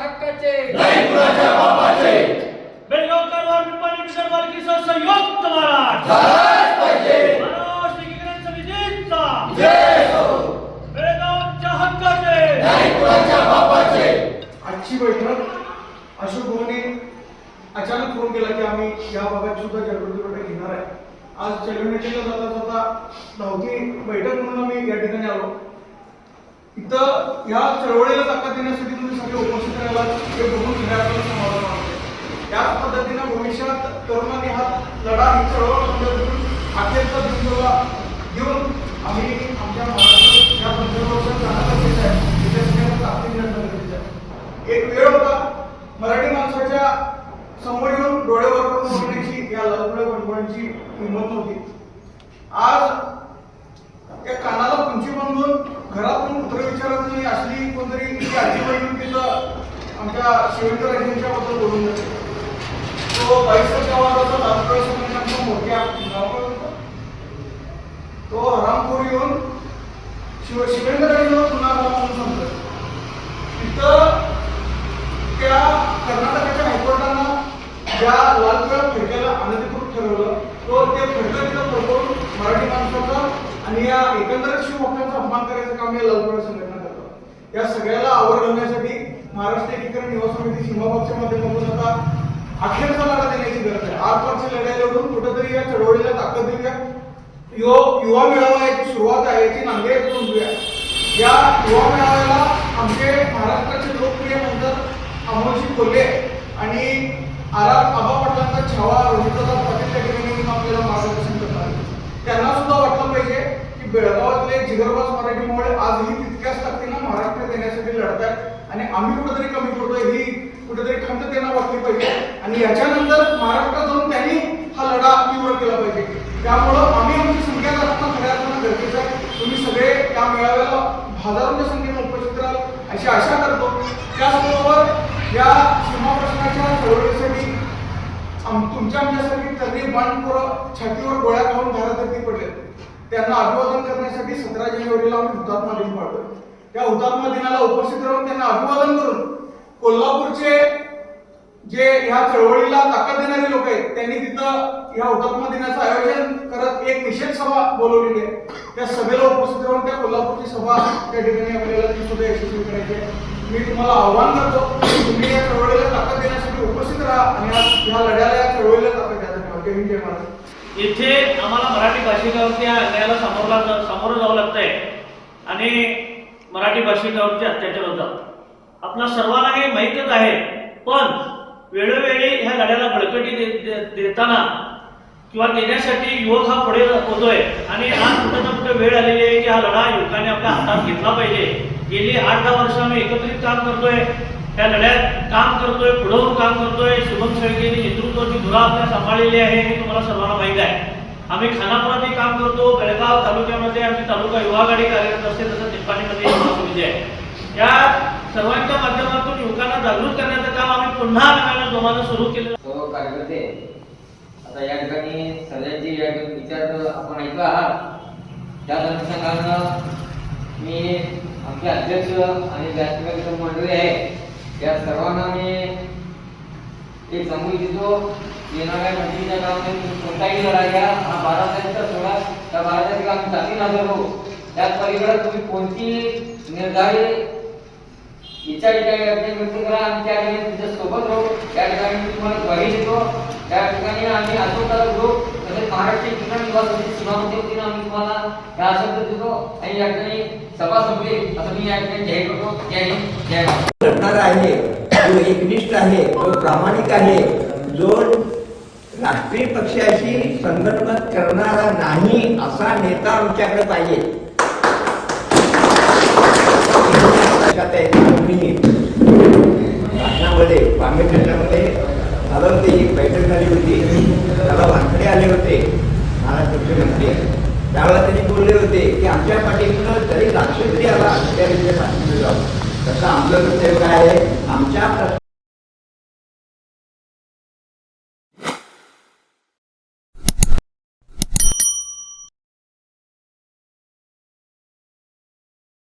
हक्काचे. नाही कुणाच्या बापाचे. बेलगावकर व निप्पाणी मिशन पालखीसह संयुक्त महाराज. झालाच पाहिजे. महाराष्ट्र एकीकरण समितीचा. जय हो. बेळगावच्या हक्काचे. आजची बैठक अशोक भाऊने अचानक फोन केला की आम्ही या भागात सुद्धा जागृती बैठक घेणार आहे. आज चलवणीला जाता बैठक म्हणून आम्ही या ठिकाणी आलो. इथं या चळवळीला ताकद देण्यासाठी तुम्ही उपस्थित राहिला हे बघून सगळ्यांना समाधान वाटते त्याच पद्धतीनं भविष्यात तरुणांनी हा लढा ही चळवळ बंद करून बिंदूला घेऊन आम्ही आमच्या महाराष्ट्रात या पंधरा वर्षात जाणं गरजेचं आहे. त्याच्या सगळ्यांना ताकद गरजेचं आहे. एक वेळ होता मराठी माणसाच्या समोर येऊन डोळ्यावर करून बघण्याची या लालपुढे बनवण्याची हिंमत नव्हती. आज आमच्या शिवेंद्रराजेंच्या बद्दल बोलून जाते तो बाईसर गावाचा लालपुढे संघटनांचा मोठ्या नाव काय तो हरामपूर येऊन शिव शिवेंद्र शिवेंद्रराजेंवर पुन्हा गाव म्हणून सांगतोय तिथं त्या कर्नाटकाच्या हायकोर्टानं ज्या लालकिल्ला फेटायला अनधिकृत ठरवलं तो ते फेटलं तिथं प्रकरून मराठी माणसाचा आणि या एकंदरीत शिवभक्तांचा अपमान करायचं काम या लालकिल्ला संघटना करतात या सगळ्याला आवर घालण्यासाठी महाराष्ट्र एकीकरण युवा समिती सीमाभागच्या माध्यमातून आता अखेरचा लढा देण्याची गरज आहे. आरपारची लढाई लढून कुठेतरी या चळवळीला ताकद देऊया. यो युवा मेळावा याची सुरुवात आहे याची नांगे करून घेऊया. या युवा मेळाव्याला आमचे महाराष्ट्राचे लोकप्रिय नंतर अमोलजी कोल्हे आणि आरा आबा पाटलांचा छावा रोहितदादा पाटील या ठिकाणी आपल्याला मार्गदर्शन करणार त्यांना सुद्धा वाटलं पाहिजे की बेळगावातले जिगरबाज मराठीमुळे आजही तितक्याच ताकदीनं महाराष्ट्र देण्यासाठी लढत आहेत आणि आम्ही कुठेतरी कमी पडतोय ही कुठेतरी खंत त्यांना वाटली पाहिजे. आणि याच्यानंतर महाराष्ट्रात जाऊन त्यांनी हा लढा तीव्र केला पाहिजे. त्यामुळं आम्ही आमची संख्या दाखवणं खऱ्या अर्थानं गरजेचं आहे. तुम्ही सगळे त्या मेळाव्याला हजारोच्या संख्येने उपस्थित राहाल. अशी आशा करतो. त्याचबरोबर या सीमा प्रश्नाच्या चळवळीसाठी तुमच्या आमच्यासाठी तरुणी बाणपोरं छातीवर गोळ्या खाऊन घरात पडले. त्यांना अभिवादन करण्यासाठी सतरा जानेवारीला आम्ही हुतात्मा दिन पाळतोय. त्या हुतात्मा दिनाला उपस्थित राहून त्यांना अभिवादन करून कोल्हापूरचे जे ह्या चळवळीला ताकद देणारे लोक आहेत त्यांनी तिथं ह्या हुतात्मा दिनाचं आयोजन करत एक निषेध सभा बोलवलेली आहे. त्या सभेला उपस्थित राहून त्या कोल्हापूरची सभा त्या ठिकाणी आपल्याला ती सुद्धा यशस्वी करायची आहे. मी तुम्हाला आव्हान करतो तुम्ही या चळवळीला ताकद देण्यासाठी उपस्थित राहा आणि या ह्या लढ्याला या चळवळीला ताकद द्या. धन्यवाद. जय हिंद जय महाराज इथे आम्हाला मराठी भाषिकावरती या अन्यायाला सामोरला सामोरं जावं लागतंय. आणि मराठी भाषिकावरती अत्याचार होतात. आपल्या सर्वांना हे माहीतच आहे पण वेळोवेळी ह्या लढ्याला बळकटी दे- दे- देताना किंवा देण्यासाठी युवक हा पुढे होतोय आणि आज कुठं ना कुठं वेळ आलेली आहे की हा लढा युवकाने आपल्या हातात घेतला पाहिजे. गेली आठ दहा वर्ष आम्ही एकत्रित काम करतोय. त्या लढ्यात काम करतोय पुढवून काम करतोय. शुभम शेळकेने नेतृत्वाची धुरा आपल्या सांभाळलेली आहे हे तुम्हाला सर्वांना माहीत आहे. आम्ही खानापुरातही काम करतो तालुक्यामध्ये आमची तालुका युवा गाडी कार्यरत असते तसं निप्पाणीमध्ये युवा समिती आहे. या सर्वांच्या माध्यमातून युवकांना जागृत करण्याचं काम आम्ही पुन्हा नव्यानं जोमानं सुरू केलं. सर्व कार्यकर्ते. आता या ठिकाणी सगळ्यांचे या ठिकाणी विचार आपण ऐकला आहात त्या अनुषंगानं मी आमचे अध्यक्ष आणि व्यासपीठ मंडळी आहे या सर्वांना मी एक सांगू इच्छितो येणाऱ्या मंत्रीच्या नावाने कोणताही लढा घ्या. हा बारा तारीखचा सोहळा त्या बारा तारखेला आम्ही जाती हजर राहू त्याच पलीकडे तुम्ही कोणती निर्धारित इच्छा ज्या ठिकाणी व्यक्त म्हणजे करा आम्ही त्या ठिकाणी तुमच्यासोबत राहू. त्या ठिकाणी तुम्हाला ग्वाही देतो. त्या ठिकाणी आम्ही आठवतात ग्रुप तसेच महाराष्ट्र एकीकरण विभाग समिती सीमामध्ये वतीनं आम्ही तुम्हाला ह्या आश्वासन देतो. आणि या ठिकाणी सभा संपली. असं मी या ठिकाणी जाहीर करतो. जय हिंद. जय महाराष्ट्र आहे जो एकनिष्ठ आहे जो प्रामाणिक आहे जो राष्ट्रीय पक्षाशी संघटन करणारा नाही असा नेता आमच्याकडे पाहिजे. लक्षात आहे की तुम्ही भाषणामध्ये पामेठ्यामध्ये एक बैठक झाली होती. त्याला वाकडे आले होते महाराष्ट्र मुख्यमंत्री. त्यावेळेला त्यांनी बोलले होते की आमच्या पाठीकडून जरी राक्षसरी आला त्या पाठीकडे जाऊ. तसं आमचं कर्तव्य काय आहे? आमच्या प्रश्न